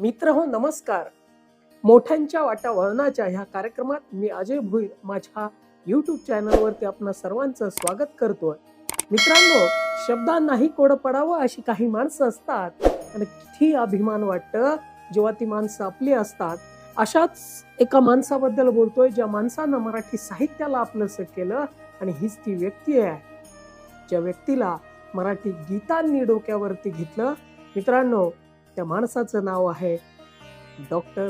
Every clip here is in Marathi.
मित्र हो नमस्कार. मोठ्यांच्या वाटा वळणाच्या ह्या कार्यक्रमात मी अजय भुईर माझ्या युट्यूब चॅनलवरती आपणा सर्वांचं स्वागत करतोय. मित्रांनो शब्दांनाही कोड पडावं अशी काही माणसं असतात आणि किती अभिमान वाटतं जेव्हा ती माणसं आपली असतात. अशाच एका माणसाबद्दल बोलतोय ज्या माणसानं मराठी साहित्याला आपलंसं केलं आणि हीच ती व्यक्ती आहे. ज्या व्यक्तीला मराठी गीतांनी डोक्यावरती घेतलं. मित्रांनो त्या माणसाचं नाव आहे डॉक्टर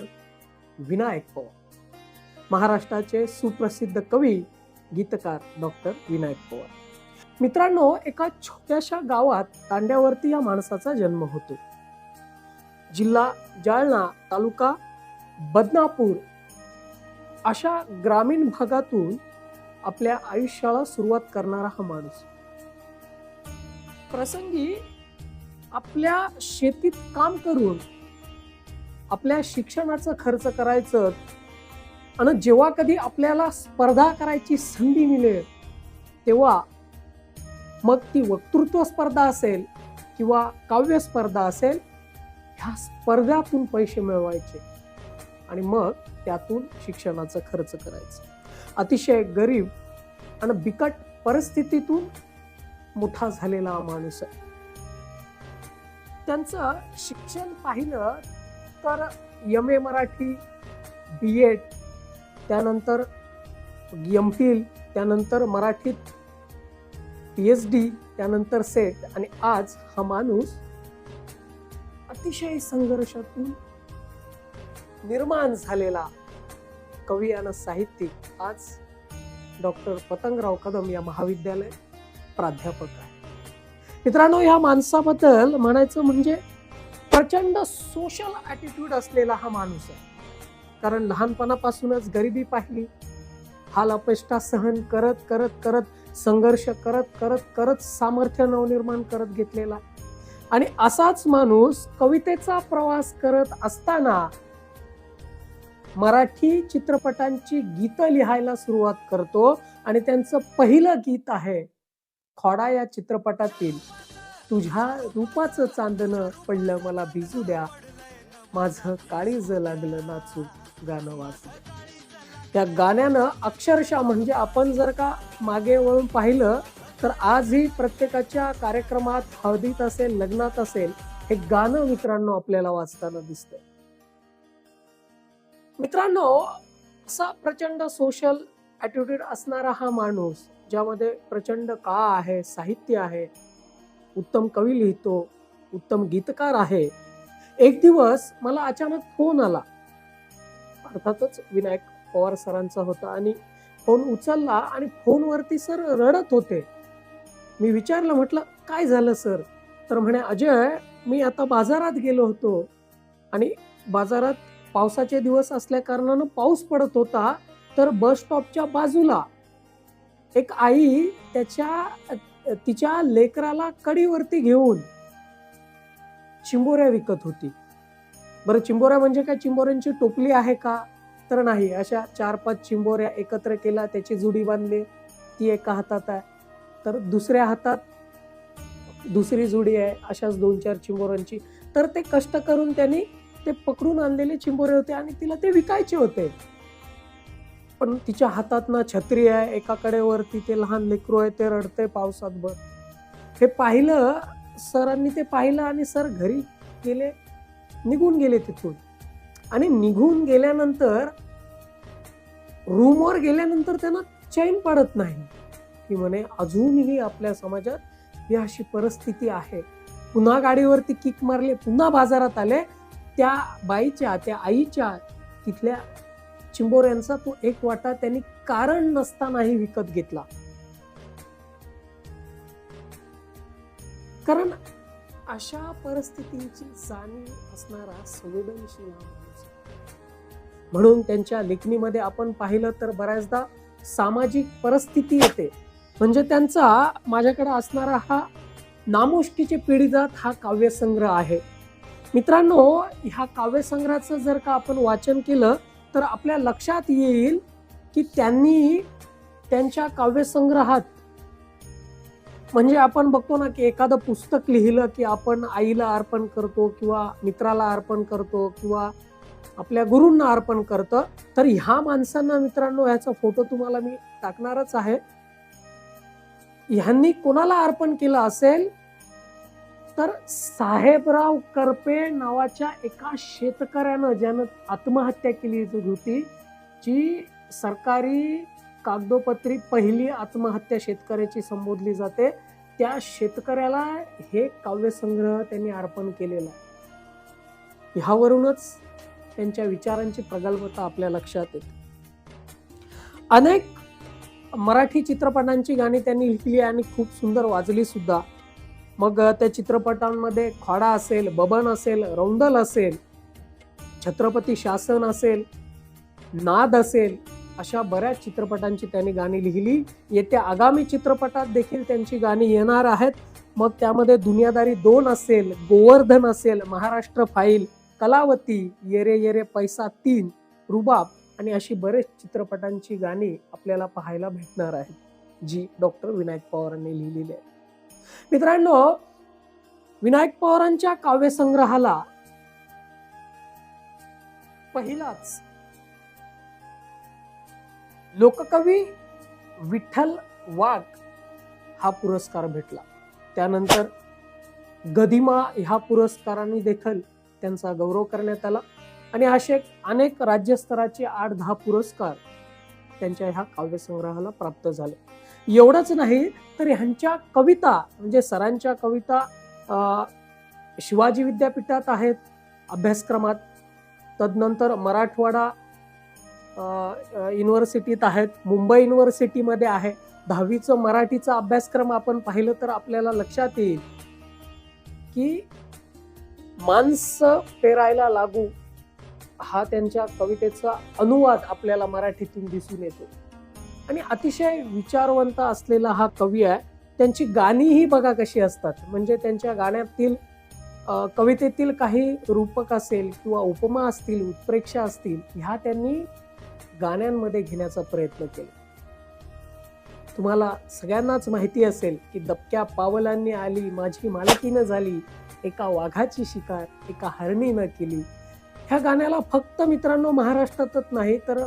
विनायक पवार. महाराष्ट्राचे सुप्रसिद्ध कवी गीतकार डॉक्टर विनायक पवार. मित्रांनो एका छोट्याशा गावात तांड्यावरती या माणसाचा जन्म होतो. जिल्हा जालना तालुका बदनापूर अशा ग्रामीण भागातून आपल्या आयुष्याला सुरुवात करणारा हा माणूस. प्रसंगी आपल्या शेतीत काम करून आपल्या शिक्षणाचा खर्च करायचं आणि जेव्हा कधी आपल्याला स्पर्धा करायची संधी मिळेल तेव्हा मग ती वक्तृत्व स्पर्धा असेल किंवा काव्य स्पर्धा असेल ह्या स्पर्धातून पैसे मिळवायचे आणि मग त्यातून शिक्षणाचा खर्च करायचं. अतिशय गरीब आणि बिकट परिस्थितीतून मोठा झालेला हा माणूस आहे. त्यांचं शिक्षण पाहिलं तर M A Marathi B Ed त्यानंतर एम फिल त्यानंतर मराठीत पी एच डी त्यानंतर सेट आणि आज हा माणूस अतिशय संघर्षातून निर्माण झालेला कवी आणि साहित्यिक आज डॉक्टर पतंगराव कदम या महाविद्यालय प्राध्यापक आहे. मित्रांनो ह्या माणसाबद्दल म्हणायचं म्हणजे प्रचंड सोशल ॲटिट्यूड असलेला हा माणूस आहे. कारण लहानपणापासूनच गरिबी पाहिली. हाल अपेष्टा सहन करत करत करत संघर्ष करत करत करत सामर्थ्य नवनिर्माण करत घेतलेला. आणि असाच माणूस कवितेचा प्रवास करत असताना मराठी चित्रपटांची गीतं लिहायला सुरुवात करतो. आणि त्यांचं पहिलं गीत आहे खोडा या चित्रपटातील तुझ्या रूपाचं चांदणं पडलं मला भिजू द्या. माझं काळीज लागलं नाचू गाणं वाचलं त्या गाण्यानं अक्षरशः म्हणजे आपण जर का मागे वळून पाहिलं तर आजही प्रत्येकाच्या कार्यक्रमात हळदीत असेल लग्नात असेल हे गाणं मित्रांनो आपल्याला वाचताना दिसतंय. मित्रांनो असा प्रचंड सोशल ॲटिट्यूड असणारा हा माणूस ज्यामध्ये प्रचंड का आहे साहित्य आहे उत्तम कवी लिहितो उत्तम गीतकार आहे. एक दिवस मला अचानक फोन आला. अर्थातच विनायक पवार सरांचा होता आणि फोन उचलला आणि फोनवरती सर रडत होते. मी विचारलं म्हटलं काय झालं सर? तर म्हणे अजय मी आता बाजारात गेलो होतो आणि बाजारात पावसाचे दिवस असल्या कारणानं पाऊस पडत होता तर बस स्टॉपच्या बाजूला एक आई त्याच्या तिच्या लेकराला कडीवरती घेऊन चिंबोऱ्या विकत होती. बरं चिंबोऱ्या म्हणजे काय? चिंबोऱ्यांची टोपली आहे का? तर नाही. अशा चार पाच चिंबोऱ्या एकत्र केला त्याची जुडी बांधली. ती एका हातात आहे. तर दुसऱ्या हातात दुसरी जुडी आहे. अशाच दोन चार चिंबोऱ्यांची. तर ते कष्ट करून त्यांनी ते पकडून आणलेले चिंबोरे होते आणि तिला ते विकायचे होते. पण तिच्या हातात ना छत्री आहे एकाकडे वरती ते लहान लेकरू आहे ते रडते पावसात भर हे पाहिलं सरांनी ते पाहिलं आणि सर घरी गेले निघून गेले तिथून. आणि निघून गेल्यानंतर रूमवर गेल्यानंतर त्यांना चैन पडत नाही. की म्हणे अजूनही आपल्या समाजात ही अशी परिस्थिती आहे. पुन्हा गाडीवरती किक मारले पुन्हा बाजारात आले. त्या बाईच्या त्या आईच्या तिथल्या चिंबोर यांचा तो एक वाटा त्यांनी कारण नसतानाही विकत घेतला. कारण अशा परिस्थितीची जाणीव असणारा संवेदनशील माणूस म्हणून त्यांच्या लेखणीमध्ये आपण पाहिलं तर बऱ्याचदा सामाजिक परिस्थिती येते. म्हणजे त्यांचा माझ्याकडे असणारा हा नामुष्कीचे पिढीजात हा काव्यसंग्रह आहे. मित्रांनो ह्या काव्यसंग्रहाचं जर का आपण वाचन केलं तर आपल्या लक्षात येईल की त्यांनी त्यांच्या काव्यसंग्रहात म्हणजे आपण बघतो ना की एखादं पुस्तक लिहिलं की आपण आईला अर्पण करतो किंवा मित्राला अर्पण करतो किंवा आपल्या गुरूंना अर्पण करतं तर ह्या माणसांना मित्रांनो ह्याचा फोटो तुम्हाला मी टाकणारच आहे. ह्यांनी कोणाला अर्पण केलं असेल? तर साहेबराव करपे नावाच्या एका शेतकऱ्यानं ज्यानं आत्महत्या केली होती जी सरकारी कागदोपत्री पहिली आत्महत्या शेतकऱ्याची संबोधली जाते. त्या शेतकऱ्याला हे काव्यसंग्रह त्यांनी अर्पण केलेला आहे. ह्यावरूनच त्यांच्या विचारांची प्रगल्भता आपल्या लक्षात येते. अनेक मराठी चित्रपटांची गाणी त्यांनी लिहिली आणि खूप सुंदर वाजली सुद्धा. मग त्या चित्रपटांमध्ये खोडा असेल बबन असेल रौंदल असेल छत्रपती शासन असेल नाद असेल अशा बऱ्याच चित्रपटांची त्यांनी गाणी लिहिली. येत्या आगामी चित्रपटात देखील त्यांची गाणी येणार आहेत. मग त्यामध्ये दुनियादारी दोन असेल गोवर्धन असेल महाराष्ट्र फाईल कलावती येरे येरे पैसा तीन रुबाब आणि अशी बरेच चित्रपटांची गाणी आपल्याला पाहायला भेटणार आहेत जी डॉक्टर विनायक पवारांनी लिहिलेली आहे मित्रांनो विनायक पवारांच्या काव्यसंग्रहाला पहिलाच लोककवी विठ्ठल वाघ हा पुरस्कार भेटला. त्यानंतर गदिमा ह्या पुरस्काराने देखील त्यांचा गौरव करण्यात आला आणि असे अनेक राज्यस्तराचे आठ दहा पुरस्कार त्यांच्या ह्या काव्यसंग्रहाला प्राप्त झाले. एवढंच नाही तर ह्यांच्या कविता म्हणजे सरांच्या कविता शिवाजी विद्यापीठात आहेत अभ्यासक्रमात. तदनंतर मराठवाडा युनिव्हर्सिटीत आहेत मुंबई युनिव्हर्सिटीमध्ये आहे. दहावीचं मराठीचा अभ्यासक्रम आपण पाहिलं तर आपल्याला लक्षात येईल की माणसं पेरायला लागू हा त्यांच्या कवितेचा अनुवाद आपल्याला मराठीतून दिसून येतो. आणि अतिशय विचारवंत असलेला हा कवी आहे. त्यांची गाणीही बघा कशी असतात. म्हणजे त्यांच्या गाण्यातील कवितेतील काही रूपक असेल किंवा उपमा असतील उत्प्रेक्षा असतील ह्या त्यांनी गाण्यांमध्ये घेण्याचा प्रयत्न केला. तुम्हाला सगळ्यांनाच माहिती असेल की दबक्या पावलांनी आली माझी मालकीनं झाली एका वाघाची शिकार एका हरणीनं केली. ह्या गाण्याला फक्त मित्रांनो महाराष्ट्रातच नाही तर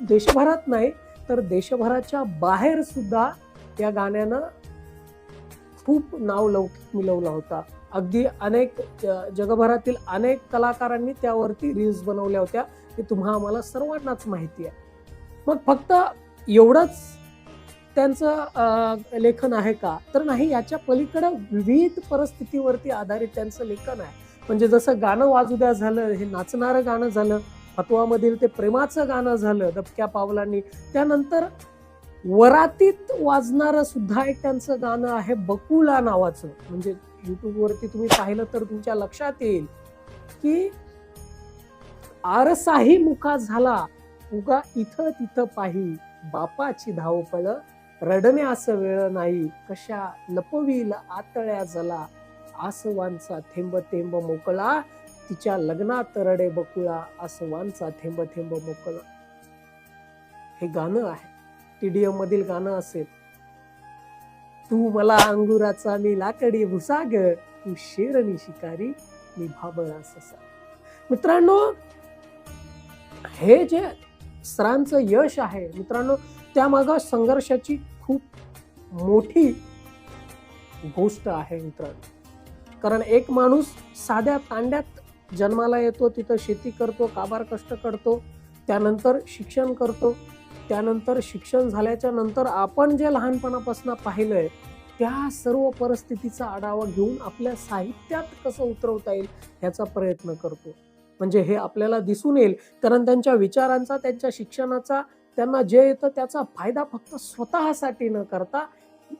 देशभरात नाही तर देशभराच्या बाहेर सुद्धा या गाण्यानं खूप नाव लौकिक मिळवला होता. अगदी अनेक ज- जगभरातील अनेक कलाकारांनी त्यावरती रील्स बनवल्या होत्या. हे तुम्हा आम्हाला सर्वांनाच माहिती आहे. मग फक्त एवढंच त्यांचं लेखन आहे का? तर नाही याच्या पलीकडं विविध परिस्थितीवरती आधारित त्यांचं लेखन आहे. म्हणजे जसं गाणं वाजू द्या झालं हे नाचणारं गाणं झालं फतवामधील ते प्रेमाचं गाणं झालं दबक्या पावलांनी. त्यानंतर वरातीत वाजणारं सुद्धा एक त्यांचं गाणं आहे बकुला नावाचं. म्हणजे युट्यूबवरती तुम्ही पाहिलं तर तुमच्या लक्षात येईल की आरसाही मुखा झाला. उगा इथं तिथं पाही. बापाची धावपळ रडण्यास वेळ नाही. कशा लपवील आतळ्या जला. आसवांचा थेंब थेंब मोकळा. तिच्या लग्नात रडे बकुळा आसवांचा थेंब थेंब मोकळा. हे गाणं आहे. टीडीएम मधील गाणं असेल. तू मला अंगुराचा मी लाकडी भुसा ग तू शेरणी शिकारी मी भाबळा ससा. मित्रांनो हे जे सरांचं यश आहे मित्रांनो त्यामाग संघर्षाची खूप मोठी गोष्ट आहे मित्रांनो. कारण एक माणूस साध्या तांड्यात जन्माला येतो तिथं शेती करतो काबार कष्ट करतो त्यानंतर शिक्षण करतो त्यानंतर शिक्षण झाल्याच्यानंतर आपण जे लहानपणापासून पाहिलंय त्या सर्व परिस्थितीचा आढावा घेऊन आपल्या साहित्यात कसं उतरवता येईल ह्याचा प्रयत्न करतो. म्हणजे हे आपल्याला दिसून येईल कारण त्यांच्या विचारांचा त्यांच्या शिक्षणाचा त्यांना जे येतं त्याचा फायदा फक्त स्वतःसाठी न करता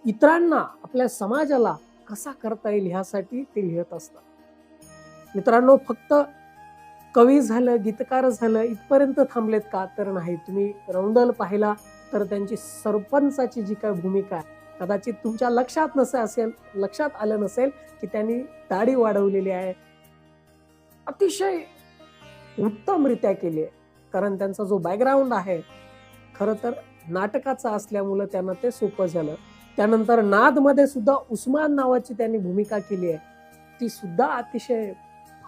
इतरांना आपल्या समाजाला कसा करता येईल ह्यासाठी ते लिहित असतात. मित्रांनो फक्त कवी झालं गीतकार झालं इथपर्यंत थांबलेत का? तर नाही. तुम्ही रौंदल पाहिला तर त्यांची सरपंचाची जी काय भूमिका आहे कदाचित तुमच्या लक्षात नसे असेल लक्षात आलं नसेल की त्यांनी दाढी वाढवलेली आहे. अतिशय उत्तमरित्या केली आहे कारण त्यांचा जो बॅकग्राऊंड आहे खरं तर नाटकाचा असल्यामुळं त्यांना ते सोपं झालं. त्यानंतर नादमध्ये सुद्धा उस्मान नावाची त्यांनी भूमिका केली आहे. ती सुद्धा अतिशय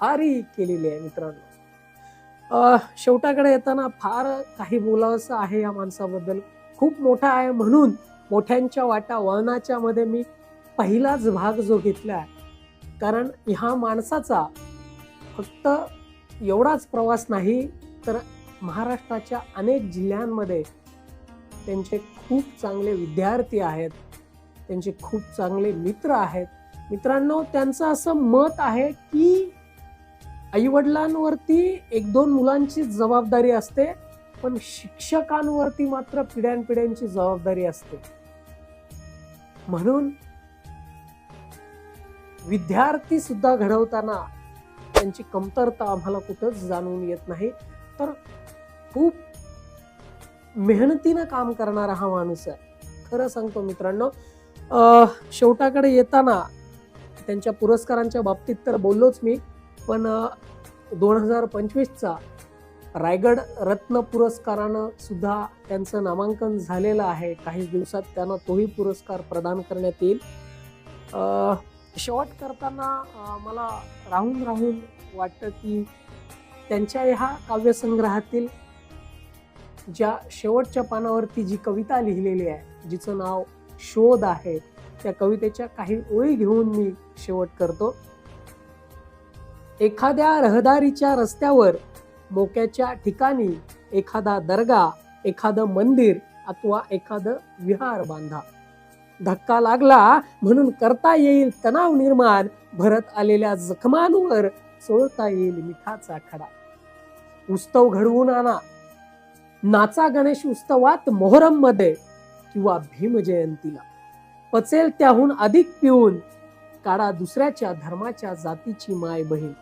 भारी केलेली आहे मित्रांनो. शेवटाकडे येताना फार काही बोलावंसं आहे या माणसाबद्दल. खूप मोठा आहे म्हणून मोठ्यांच्या वाटा वळणाच्या मध्ये मी पहिलाच भाग जो घेतला आहे कारण ह्या माणसाचा फक्त एवढाच प्रवास नाही तर महाराष्ट्राच्या अनेक जिल्ह्यांमध्ये त्यांचे खूप चांगले विद्यार्थी आहेत त्यांचे खूप चांगले मित्र आहेत. मित्रांनो त्यांचं असं मत आहे की आईवडिलांवरती एक दोन मुलांची जबाबदारी असते पण शिक्षकांवरती मात्र पिढ्यानपिढ्यांची जबाबदारी असते. म्हणून विद्यार्थी सुद्धा घडवताना त्यांची कमतरता आम्हाला कुठंच जाणवून येत नाही. तर खूप मेहनतीनं काम करणारा हा माणूस आहे. खरं सांगतो मित्रांनो शेवटाकडे येताना त्यांच्या पुरस्कारांच्या बाबतीत तर बोललोच मी पण दोन हजार पंचवीसचा रायगड रत्न पुरस्कारानं सुद्धा त्यांचं नामांकन झालेलं आहे. काही दिवसात त्यांना तोही पुरस्कार प्रदान करण्यात येईल. शेवट करताना मला राहून राहून वाटतं की त्यांच्या ह्या काव्यसंग्रहातील ज्या शेवटच्या पानावरती जी कविता लिहिलेली आहे जिचं नाव शोध आहे त्या कवितेच्या काही ओळी घेऊन मी शेवट करतो. एखाद्या रहदारीच्या रस्त्यावर मोक्याच्या ठिकाणी एखादा दर्गा एखादं मंदिर अथवा एखादं विहार बांधा. धक्का लागला म्हणून करता येईल तणाव निर्माण भरत आलेल्या जखमांवर चोळता येईल मिठाचा खडा. उत्सव घडवून आणा. नाचा गणेश उत्सवात मोहरममध्ये किंवा भीम जयंतीला. पचेल त्याहून अधिक पिऊन काढा दुसऱ्याच्या धर्माच्या जातीची माय बहीण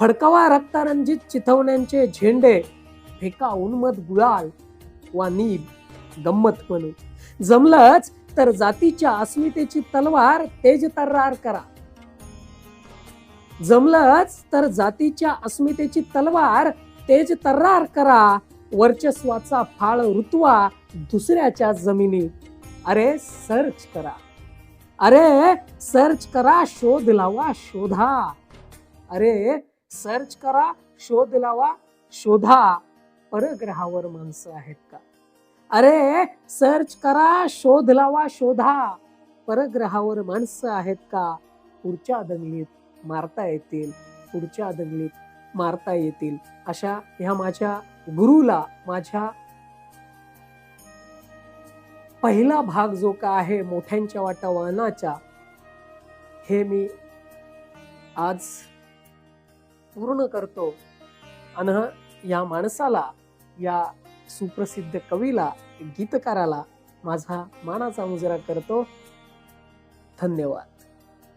फडकवा रक्तारंजित चिथवण्यांचे झेंडे फेका उन्मत गुलाल वा नीब गंमत म्हणून. जमलंच तर जातीच्या अस्मितेची तलवार तेज तर्रार करा. जमलंच तर जातीच्या अस्मितेची तलवार तेज तर्रार करा. वर्चस्वाचा फाळ ऋतवा दुसऱ्याच्या जमिनी. अरे सर्च करा. अरे सर्च करा शोध लावा शोधा. अरे सर्च करा शोध लावा शोधा. परग्रहावर माणसं आहेत का? अरे सर्च करा शोध लावा शोधा. परग्रहावर माणसं आहेत का? पुढच्या दंगलीत मारता येतील पुढच्या दंगलीत मारता येतील. अशा ह्या माझ्या गुरुला माझ्या पहिला भाग जो का आहे मोठ्यांच्या वाटा वाहनाच्या हे मी आज पूर्ण करतो. आणि या माणसाला या सुप्रसिद्ध कवीला गीतकाराला माझा मानाचा मुजरा करतो. धन्यवाद.